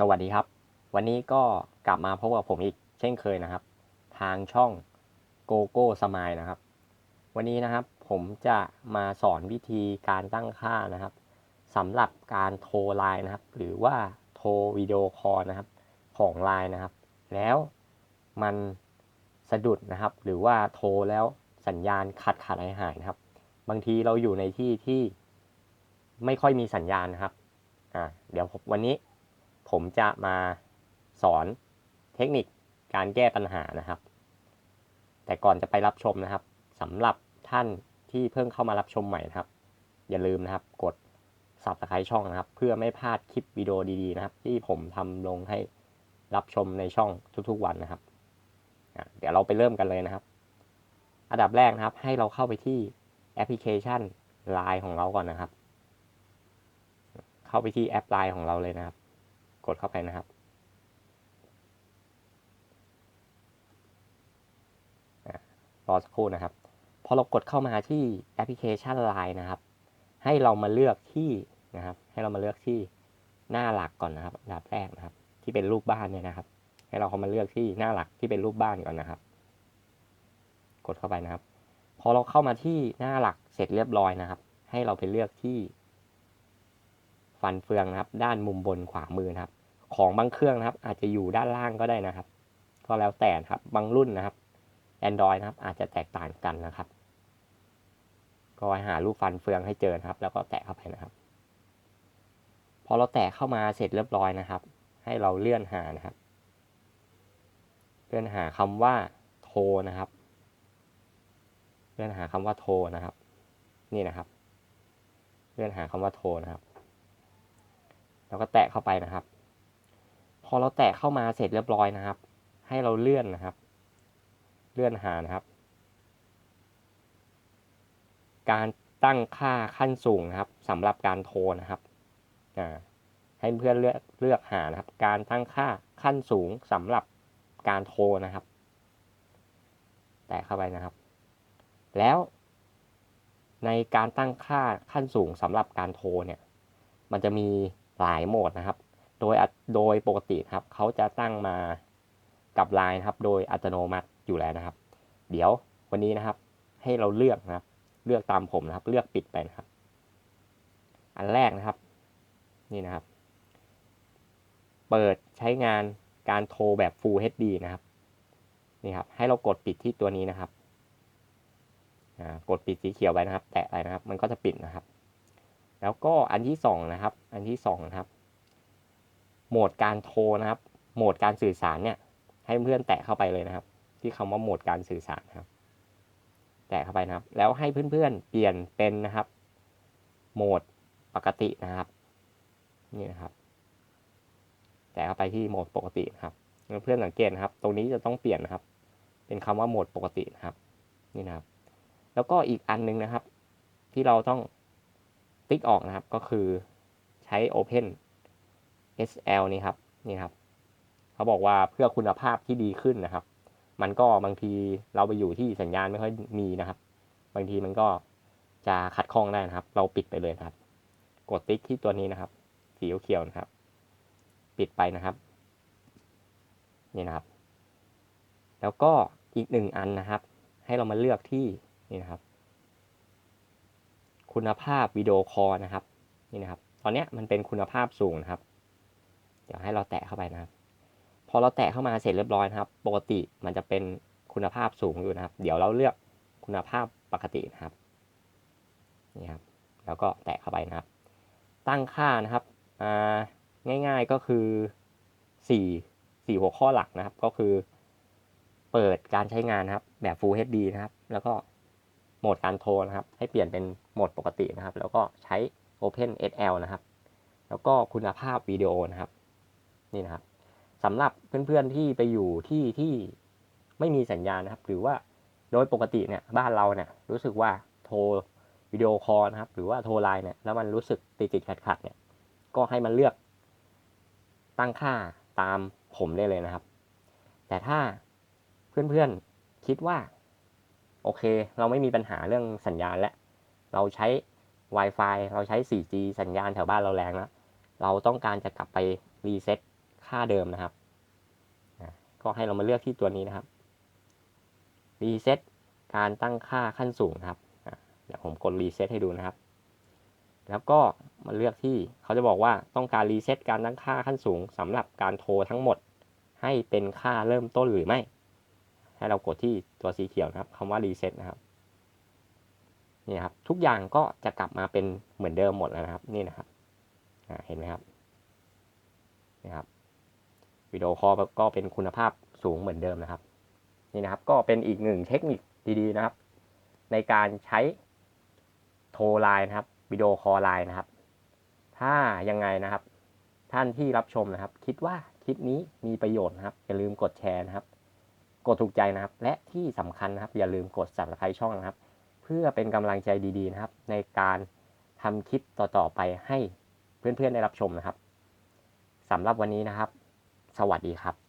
สวัสดีครับ วันนี้ก็กลับมาพบกับผมอีกเช่นเคยนะครับ ทางช่อง g o g o s m i l e นะครับ วันนี้นะครับผมจะมาสอนวิธีการตั้งค่านะครับสำหรับการโทรไลน์นะครับ หรือว่าโทรวิดีโอคอลนะครับของไลน์นะครับ แล้วมันสะดุดนะครับ หรือว่าโทรแล้วสัญญาณขาดขาดหายหายนะครับ บางทีเราอยู่ในที่ที่ไม่ค่อยมีสัญญาณนะครับอ่าเดี๋ยวผมวันนี้ ผมจะมาสอนเทคนิคการแก้ปัญหานะครับ แต่ก่อนจะไปรับชมนะครับสำหรับท่านที่เพิ่งเข้ามารับชมใหม่นะครับ อย่าลืมนะครับกด subscribe ช่องนะครับ เพื่อไม่พลาดคลิปวิดีโอดีๆนะครับ ที่ผมทำลงให้รับชมในช่องทุกๆวันนะครับ เดี๋ยวเราไปเริ่มกันเลยนะครับ อันดับแรกนะครับให้เราเข้าไปที่แอปพลิเคชัน Line ของเราก่อนนะครับ เข้าไปที่แอป Line ของเราเลยนะครับ กดเข้าไปนะครับรอสักครู่นะครับ พอเรากดเข้ามาที่แอปพลิเคชัน Line นะครับ ให้เรามาเลือกที่นะครับ ให้เรามาเลือกที่หน้าหลักก่อนนะครับอันดับแรกนะครับ ที่เป็นรูปบ้านเนี่ยนะครับ ให้เราเข้ามาเลือกที่หน้าหลักที่เป็นรูปบ้านก่อนนะครับ กดเข้าไปนะครับ พอเราเข้ามาที่หน้าหลักเสร็จเรียบร้อยนะครับ ให้เราไปเลือกที่ ฟันเฟืองนะครับ ด้านมุมบนขวามือนะครับ ของบางเครื่องนะครับ อาจจะอยู่ด้านล่างก็ได้นะครับ ก็แล้วแต่นะครับบางรุ่นนะครับ Android นะครับ อาจจะแตกต่างกันนะครับ ก็หารูปฟันเฟืองให้เจอนะครับ แล้วก็แตะเข้าไปนะครับ พอเราแตะเข้ามาเสร็จเรียบร้อยนะครับ ให้เราเลื่อนหานะครับ เลื่อนหาคำว่าโทรนะครับ เลื่อนหาคำว่าโทรนะครับ นี่นะครับ เลื่อนหาคำว่าโทรนะครับ แล้วก็แตะเข้าไปนะครับ พอเราแตะเข้ามาเสร็จเรียบร้อยนะครับ ให้เราเลื่อนนะครับ เลื่อนหานะครับ การตั้งค่าขั้นสูงนะครับสำหรับการโทรนะครับให้เพื่อนเลือกเลือกหานะครับ การตั้งค่าขั้นสูงสำหรับการโทรนะครับ แตะเข้าไปนะครับ แล้วในการตั้งค่าขั้นสูงสำหรับการโทรเนี่ย มันจะมีหลายโหมดนะครับ โดยโดยปกติครับเขาจะตั้งมากับไลน์นะครับโดยอัตโนมัติอยู่แล้วนะครับ เดี๋ยววันนี้นะครับ ให้เราเลือกนะครับ เลือกตามผมนะครับ เลือกปิดไปนะครับ อันแรกนะครับ นี่นะครับ เปิดใช้งานการโทรแบบ Full HD นะครับนี่ครับ ให้เรากดปิดที่ตัวนี้นะครับกดปิดสีเขียวไว้นะครับ แตะไปนะครับ มันก็จะปิดนะครับ แล้วก็อันที่สองนะครับ อันที่สองนะครับ โหมดการโทรนะครับ โหมดการสื่อสารเนี่ย ให้เพื่อนแตะเข้าไปเลยนะครับ ที่คำว่าโหมดการสื่อสารครับ แตะเข้าไปนะครับ แล้วให้เพื่อนๆเปลี่ยนเป็นนะครับ โหมดปกตินะครับ นี่นะครับ แตะเข้าไปที่โหมดปกตินะครับเพื่อนสังเกตนะครับ ตรงนี้จะต้องเปลี่ยนนะครับ เป็นคำว่าโหมดปกตินะครับ นี่นะครับ แล้วก็อีกอันนึงนะครับ ที่เราต้องติ๊กออกนะครับ ก็คือใช้ Open SL นี่ครับนี่ครับเขาบอกว่าเพื่อคุณภาพที่ดีขึ้นนะครับ มันก็บางทีเราไปอยู่ที่สัญญาณไม่ค่อยมีนะครับ บางทีมันก็จะขัดข้องได้นะครับ เราปิดไปเลยครับ กดติ๊กที่ตัวนี้นะครับ สีเขียวนะครับ ปิดไปนะครับ นี่นะครับ แล้วก็อีกหนึ่งอันนะครับ ให้เรามาเลือกที่นี่นะครับ คุณภาพวิดีโอคอลนะครับ นี่นะครับ ตอนนี้มันเป็นคุณภาพสูงนะครับ เดี๋ยวให้เราแตะเข้าไปนะครับ พอเราแตะเข้ามาเสร็จเรียบร้อยนะครับ ปกติมันจะเป็นคุณภาพสูงอยู่นะครับ เดี๋ยวเราเลือกคุณภาพปกตินะครับนี่ครับ แล้วก็แตะเข้าไปนะครับ ตั้งค่านะครับอ่าง่ายๆก็คือสี่หัวข้อหลักนะครับ ก็คือ เปิดการใช้งานนะครับ แบบ Full HD นะครับ แล้วก็โหมดการโทรนะครับ ให้เปลี่ยนเป็นโหมดปกตินะครับ แล้วก็ใช้ Open SL นะครับ แล้วก็คุณภาพวิดีโอนะครับ นี่นะครับสำหรับเพื่อนๆที่ไปอยู่ที่ที่ไม่มีสัญญาณนะครับ หรือว่าโดยปกติเนี่ยบ้านเราเนี่ยรู้สึกว่าโทรวิดีโอคอลนะครับ หรือว่าโทรไลน์เนี่ยแล้วมันรู้สึกติดติดขัดขัดเนี่ยก็ให้มันเลือก ตั้งค่าตามผมได้เลยนะครับ แต่ถ้าเพื่อนๆคิดว่า โอเค เราไม่มีปัญหาเรื่องสัญญาณแล้วเราใช้ Wi-Fi เราใช้ 4G สัญญาณแถวบ้านเราแรงแล้วเราต้องการจะกลับไปรีเซ็ต ค่าเดิมนะครับ ก็ให้เรามาเลือกที่ตัวนี้นะครับรีเซ็ตการตั้งค่าขั้นสูงนะครับเดี๋ยวผมกดรีเซ็ตให้ดูนะครับ แล้วก็มาเลือกที่เขาจะบอกว่าต้องการรีเซ็ตการตั้งค่าขั้นสูงสำหรับการโทรทั้งหมด ให้เป็นค่าเริ่มต้นหรือไม่ ให้เรากดที่ตัวสีเขียวนะครับคำว่ารีเซ็ตนะครับนี่ครับทุกอย่างก็จะกลับมาเป็นเหมือนเดิมหมดแล้วนะครับนี่นะครับเห็นไหมครับนี่ครับ วิดีโอคอลก็เป็นคุณภาพสูงเหมือนเดิมนะครับ นี่นะครับก็เป็นอีกหนึ่งเทคนิคดีๆนะครับ ในการใช้โทรไลน์นะครับวิดีโอคอลไลน์นะครับ ถ้ายังไงนะครับ ท่านที่รับชมนะครับ คิดว่าคลิปนี้มีประโยชน์นะครับ อย่าลืมกดแชร์นะครับ กดถูกใจนะครับ และที่สำคัญนะครับ อย่าลืมกด subscribe ช่องนะครับ เพื่อเป็นกำลังใจดีๆนะครับ ในการทำคลิปต่อๆไปให้เพื่อนๆได้รับชมนะครับสำหรับวันนี้นะครับ สวัสดีครับ